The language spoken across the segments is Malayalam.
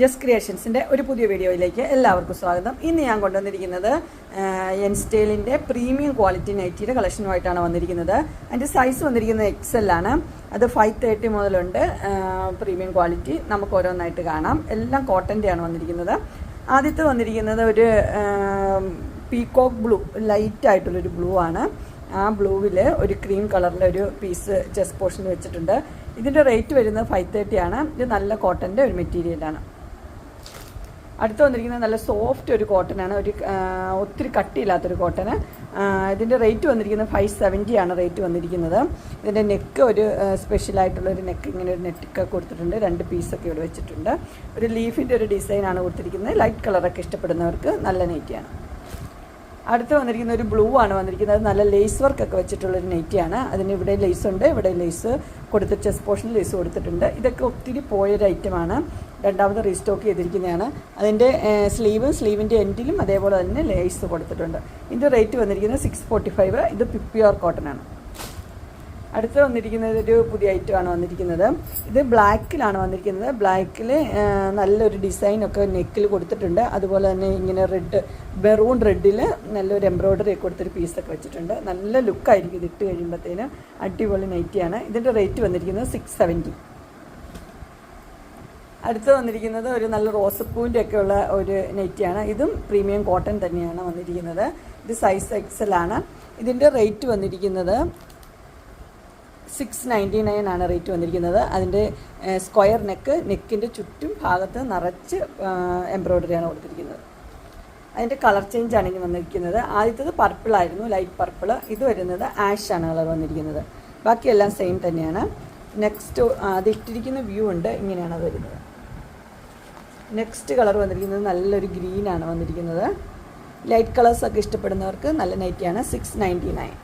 ജസ്റ്റ് ക്രിയേഷൻസിന്റെ ഒരു പുതിയ വീഡിയോയിലേക്ക് എല്ലാവർക്കും സ്വാഗതം. ഇന്ന് ഞാൻ കൊണ്ടുവന്നിരിക്കുന്നത് എൻ സ്റ്റൈലിന്റെ പ്രീമിയം ക്വാളിറ്റി നൈറ്റിയുടെ കളക്ഷനുമായിട്ടാണ് വന്നിരിക്കുന്നത്. അതിന്റെ സൈസ് വന്നിരിക്കുന്നത് എക്സൽ ആണ്. അത് ഫൈവ് തേർട്ടി മുതലുണ്ട്. Premium quality. നമുക്ക് ഓരോന്നായിട്ട് കാണാം. എല്ലാം കോട്ടന്റെയാണ് വന്നിരിക്കുന്നത്. ആദ്യത്തെ വന്നിരിക്കുന്നത് ഒരു പീകോക്ക് ബ്ലൂ ലൈറ്റ് ആയിട്ടുള്ളൊരു ബ്ലൂ ആണ്. ആ ബ്ലൂവിൽ ഒരു ക്രീം കളറിലെ ഒരു പീസ് ചെസ്റ്റ് പോർഷൻ വെച്ചിട്ടുണ്ട്. ഇതിന്റെ റേറ്റ് വരുന്നത് ഫൈവ് തേർട്ടി ആണ്. ഇത് നല്ല കോട്ടന്റെ ഒരു മെറ്റീരിയലാണ് അടുത്ത് വന്നിരിക്കുന്നത് നല്ല സോഫ്റ്റ് ഒരു കോട്ടനാണ് ഒരു ഒത്തിരി കട്ടിയില്ലാത്തൊരു കോട്ടന് ഇതിന്റെ റേറ്റ് വന്നിരിക്കുന്നത് ഫൈവ് സെവന്റി ആണ് റേറ്റ് വന്നിരിക്കുന്നത്. ഇതിന്റെ നെക്ക് ഒരു സ്പെഷ്യലായിട്ടുള്ളൊരു നെക്ക് ഇങ്ങനെ ഒരു നെറ്റൊക്കെ കൊടുത്തിട്ടുണ്ട്. രണ്ട് പീസൊക്കെ ഇവിടെ വെച്ചിട്ടുണ്ട്. ഒരു ലീഫിന്റെ ഒരു ഡിസൈനാണ് കൊടുത്തിരിക്കുന്നത്. ലൈറ്റ് കളറൊക്കെ ഇഷ്ടപ്പെടുന്നവർക്ക് നല്ല നെറ്റിയാണ് അടുത്ത് വന്നിരിക്കുന്ന ഒരു ബ്ലൂ ആണ് വന്നിരിക്കുന്നത്. നല്ല ലേസ് വർക്കൊക്കെ വെച്ചിട്ടുള്ളൊരു നെറ്റിയാണ് അതിന് ഇവിടെ ലേസ് ഉണ്ട്. ഇവിടെ ലേസ് കൊടുത്ത് ചെസ് പോർഷൻ ലേസ് കൊടുത്തിട്ടുണ്ട്. ഇതൊക്കെ ഒത്തിരി പോയൊരു ഐറ്റമാണ് രണ്ടാമത് റീസ്റ്റോക്ക് ചെയ്തിരിക്കുന്നതാണ്. അതിന്റെ സ്ലീവും സ്ലീവിന്റെ എൻഡിലും അതേപോലെ തന്നെ ലേസ് കൊടുത്തിട്ടുണ്ട്. ഇതിന്റെ റേറ്റ് വന്നിരിക്കുന്നത് സിക്സ് ഫോർട്ടി ഫൈവ് ഇത് പ്യുർ ആണ്. അടുത്ത് വന്നിരിക്കുന്നത് ഒരു പുതിയ ഐറ്റം ആണ് വന്നിരിക്കുന്നത്. ഇത് ബ്ലാക്കിലാണ് വന്നിരിക്കുന്നത്. ബ്ലാക്കിൽ നല്ലൊരു ഡിസൈനൊക്കെ നെക്കിൽ കൊടുത്തിട്ടുണ്ട്. അതുപോലെ തന്നെ ഇങ്ങനെ റെഡ് ബെറൂൺ റെഡിൽ നല്ലൊരു എംബ്രോയ്ഡറി ഒക്കെ കൊടുത്തൊരു പീസൊക്കെ വെച്ചിട്ടുണ്ട്. നല്ല ലുക്കായിരിക്കും ഇത് ഇട്ട് കഴിയുമ്പോഴത്തേന് അടിപൊളി നൈറ്റിയാണ് ഇതിന്റെ റേറ്റ് വന്നിരിക്കുന്നത് സിക്സ് സെവന്റി അടുത്ത് വന്നിരിക്കുന്നത് ഒരു നല്ല റോസപ്പൂവിന്റെ ഒക്കെ ഉള്ള ഒരു നെറ്റിയാണ്. ഇതും പ്രീമിയം കോട്ടൺ തന്നെയാണ് വന്നിരിക്കുന്നത്. ഇത് സൈസ് എക്സൽ ആണ്. ഇതിന്റെ റേറ്റ് വന്നിരിക്കുന്നത് സിക്സ് നയന്റി നയൻ ആണ് റേറ്റ് വന്നിരിക്കുന്നത്. അതിന്റെ സ്ക്വയർ നെക്ക് നെക്കിന്റെ ചുറ്റും ഭാഗത്ത് നിറച്ച് എംബ്രോയ്ഡറിയാണ് കൊടുത്തിരിക്കുന്നത്. അതിന്റെ കളർ ചേഞ്ച് ആണ് ഇനി വന്നിരിക്കുന്നത്. ആദ്യത്തേത് പർപ്പിളായിരുന്നു ലൈറ്റ് പർപ്പിൾ. ഇത് വരുന്നത് ആഷ് ആണ് കളർ വന്നിരിക്കുന്നത്. ബാക്കിയെല്ലാം സെയിം തന്നെയാണ്. നെക്സ്റ്റ് അതിട്ടിരിക്കുന്ന വ്യൂ ഉണ്ട്. ഇങ്ങനെയാണ് വരുന്നത്. നെക്സ്റ്റ് കളർ വന്നിരിക്കുന്നത് നല്ലൊരു ഗ്രീനാണ് വന്നിരിക്കുന്നത്. ലൈറ്റ് കളേഴ്സൊക്കെ ഇഷ്ടപ്പെടുന്നവർക്ക് നല്ല നൈറ്റിയാണ് സിക്സ് നയന്റി നയൻ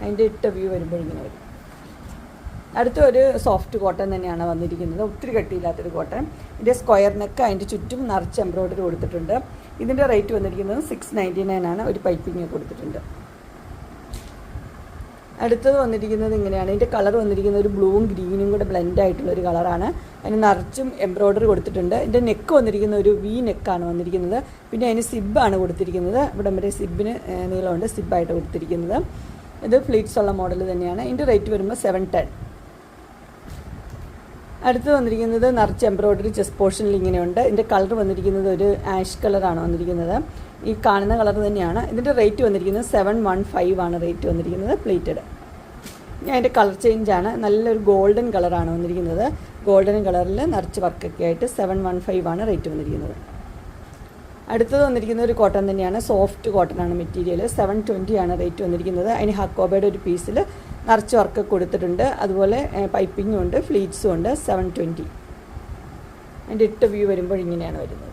അതിന്റെ ഇട്ട വ്യൂ വരുമ്പോൾ ഇങ്ങനെ വരും. അടുത്ത ഒരു സോഫ്റ്റ് കോട്ടൺ തന്നെയാണ് വന്നിരിക്കുന്നത്. ഒത്തിരി കട്ടിയില്ലാത്തൊരു കോട്ടൺ ഇതിന്റെ സ്ക്വയർ നെക്ക് അതിന്റെ ചുറ്റും നിറച്ച് എംബ്രോയ്ഡറി കൊടുത്തിട്ടുണ്ട്. ഇതിന്റെ റേറ്റ് വന്നിരിക്കുന്നത് സിക്സ് നയന്റി നയൻ ആണ്. ഒരു പൈപ്പിങ് കൊടുത്തിട്ടുണ്ട്. അടുത്തത് വന്നിരിക്കുന്നത് ഇങ്ങനെയാണ്. ഇതിന്റെ കളർ വന്നിരിക്കുന്നത് ഒരു ബ്ലൂവും ഗ്രീനും കൂടെ ബ്ലെൻഡ് ആയിട്ടുള്ള ഒരു കളറാണ് അതിന് നിറച്ചും എംബ്രോയ്ഡറി കൊടുത്തിട്ടുണ്ട്. ഇതിന്റെ നെക്ക് വന്നിരിക്കുന്ന ഒരു വി നെക്കാണ് വന്നിരിക്കുന്നത്. പിന്നെ അതിന് സിബാണ് കൊടുത്തിരിക്കുന്നത്. ഇവിടം വരെ സിബിന് നീളമുണ്ട്. സിബായിട്ട് കൊടുത്തിരിക്കുന്നത്. ഇത് ഫ്ലീറ്റ്സ് ഉള്ള മോഡൽ തന്നെയാണ്. ഇതിന്റെ റേറ്റ് വരുമ്പോൾ സെവൻ ടെൻ അടുത്ത് വന്നിരിക്കുന്നത് നിറച്ച് എംബ്രോയ്ഡറി ചെസ്റ്റ് പോർഷനിൽ ഇങ്ങനെയുണ്ട്. ഇതിന്റെ കളർ വന്നിരിക്കുന്നത് ഒരു ആഷ് കളറാണ് വന്നിരിക്കുന്നത്. ഈ കാണുന്ന കളർ തന്നെയാണ്. ഇതിന്റെ റേറ്റ് വന്നിരിക്കുന്നത് സെവൻ വൺ ഫൈവ് ആണ് റേറ്റ് വന്നിരിക്കുന്നത് പ്ലേറ്റഡ്. ഞാൻ അതിന്റെ കളർ ചേഞ്ച് ആണ്. നല്ലൊരു ഗോൾഡൻ കളറാണ് വന്നിരിക്കുന്നത്. ഗോൾഡൻ കളറിൽ നിറച്ച് വർക്കൊക്കെ ആയിട്ട് സെവൻ വൺ ഫൈവ് ആണ് റേറ്റ് വന്നിരിക്കുന്നത്. അടുത്തത് വന്നിരിക്കുന്ന ഒരു കോട്ടൺ തന്നെയാണ്. സോഫ്റ്റ് കോട്ടൺ ആണ് മെറ്റീരിയൽ സെവൻ ട്വന്റി ആണ് റേറ്റ് വന്നിരിക്കുന്നത്. അതിന് ഹക്കോബയുടെ ഒരു പീസിൽ നിറച്ച് വർക്ക് കൊടുത്തിട്ടുണ്ട്. അതുപോലെ പൈപ്പിങ്ങും ഉണ്ട് ഫ്ലീറ്റ്സും ഉണ്ട് സെവൻ ട്വന്റി അതിന്റെ ഇട്ട് വ്യൂ വരുമ്പോൾ ഇങ്ങനെയാണ് വരുന്നത്.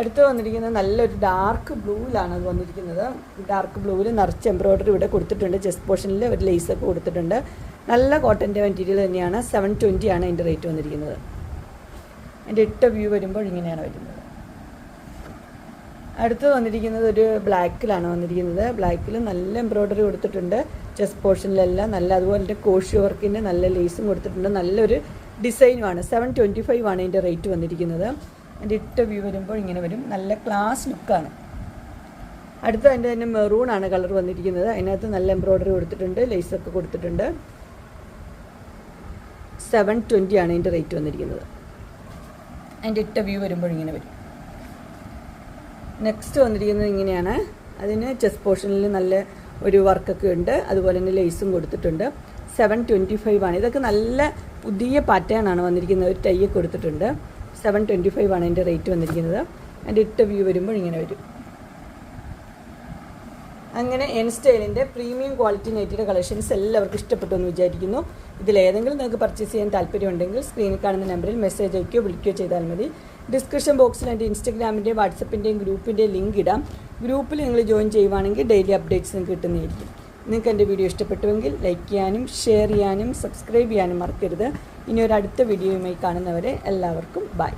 അടുത്ത് വന്നിരിക്കുന്നത് നല്ലൊരു ഡാർക്ക് ബ്ലൂവിലാണ് അത് വന്നിരിക്കുന്നത്. ഡാർക്ക് ബ്ലൂവിൽ നിറച്ച് എംബ്രോയ്ഡറി ഇവിടെ കൊടുത്തിട്ടുണ്ട്. ചെസ്റ്റ് പോർഷനിൽ ഒരു ലേസൊക്കെ കൊടുത്തിട്ടുണ്ട്. നല്ല കോട്ടന്റെ മെറ്റീരിയൽ തന്നെയാണ്. സെവൻ ട്വന്റി ആണ് അതിന്റെ റേറ്റ് വന്നിരിക്കുന്നത്. അതിന്റെ ഇട്ട വ്യൂ വരുമ്പോൾ ഇങ്ങനെയാണ് വരുന്നത്. അടുത്ത് വന്നിരിക്കുന്നത് ഒരു ബ്ലാക്കിലാണ് വന്നിരിക്കുന്നത്. ബ്ലാക്കിൽ നല്ല എംബ്രോയ്ഡറി കൊടുത്തിട്ടുണ്ട്. ചെസ്റ്റ് പോർഷനിലെല്ലാം നല്ല അതുപോലെ തന്നെ കോഷി വർക്കിന്റെ നല്ല ലേസും കൊടുത്തിട്ടുണ്ട്. നല്ലൊരു ഡിസൈനുമാണ് സെവൻ ട്വന്റി ഫൈവ് ആണ് ഇതിന്റെ റേറ്റ് വന്നിരിക്കുന്നത്. അതിന്റെ ഇട്ട വ്യൂ വരുമ്പോൾ ഇങ്ങനെ വരും. നല്ല ക്ലാസ് ലുക്കാണ് അടുത്ത അതിന്റെ തന്നെ മെറൂൺ ആണ് കളർ വന്നിരിക്കുന്നത്. അതിനകത്ത് നല്ല എംബ്രോയ്ഡറി കൊടുത്തിട്ടുണ്ട്. ലേസൊക്കെ കൊടുത്തിട്ടുണ്ട്. സെവൻ ട്വന്റി ആണ് ഇതിന്റെ റേറ്റ് വന്നിരിക്കുന്നത്. അതിന്റെ ഇട്ട വ്യൂ വരുമ്പോൾ ഇങ്ങനെ വരും. നെക്സ്റ്റ് വന്നിരിക്കുന്നത് ഇങ്ങനെയാണ്. അതിന് ചെസ്റ്റ് പോർഷനിൽ നല്ല ഒരു വർക്കൊക്കെ ഉണ്ട്. അതുപോലെ തന്നെ ലേസും കൊടുത്തിട്ടുണ്ട്. സെവൻ ട്വന്റി ഫൈവ് ആണ്. ഇതൊക്കെ നല്ല പുതിയ പാറ്റേൺ ആണ് വന്നിരിക്കുന്നത്. ഒരു ടൈ കൊടുത്തിട്ടുണ്ട്. സെവൻ ട്വന്റി ഫൈവ് ആണ് അതിന്റെ റേറ്റ് വന്നിരിക്കുന്നത്. അതിന്റെ ഇട്ട വ്യൂ വരുമ്പോൾ ഇങ്ങനെ വരും. അങ്ങനെ എൻ സ്റ്റൈലിന്റെ പ്രീമിയം ക്വാളിറ്റി നൈറ്റിയുടെ കളക്ഷൻസ് എല്ലാവർക്കും ഇഷ്ടപ്പെട്ടു എന്ന് വിചാരിക്കുന്നു. ഇതിലേതെങ്കിലും നിങ്ങൾക്ക് പർച്ചേസ് ചെയ്യാൻ താല്പര്യമുണ്ടെങ്കിൽ സ്ക്രീനിൽ കാണുന്ന നമ്പറിൽ മെസ്സേജ് അയക്കുകയോ വിളിക്കുകയോ ചെയ്താൽ മതി. ഡിസ്ക്രിപ്ഷൻ ബോക്സിൽ എന്റെ ഇൻസ്റ്റഗ്രാമിന്റെയും വാട്സപ്പിന്റെയും ഗ്രൂപ്പിന്റെയും ലിങ്ക് ഇടാം. ഗ്രൂപ്പിൽ നിങ്ങൾ ജോയിൻ ചെയ്യുവാണെങ്കിൽ ഡെയിലി അപ്ഡേറ്റ്സ് നിങ്ങൾക്ക് കിട്ടുന്നതായിരിക്കും. നിങ്ങൾക്ക് എന്റെ വീഡിയോ ഇഷ്ടപ്പെട്ടുവെങ്കിൽ ലൈക്ക് ചെയ്യാനും ഷെയർ ചെയ്യാനും സബ്സ്ക്രൈബ് ചെയ്യാനും മറക്കരുത്. ഇനി ഒരു അടുത്ത വീഡിയോയുമായി കാണുന്നവരെ എല്ലാവർക്കും ബൈ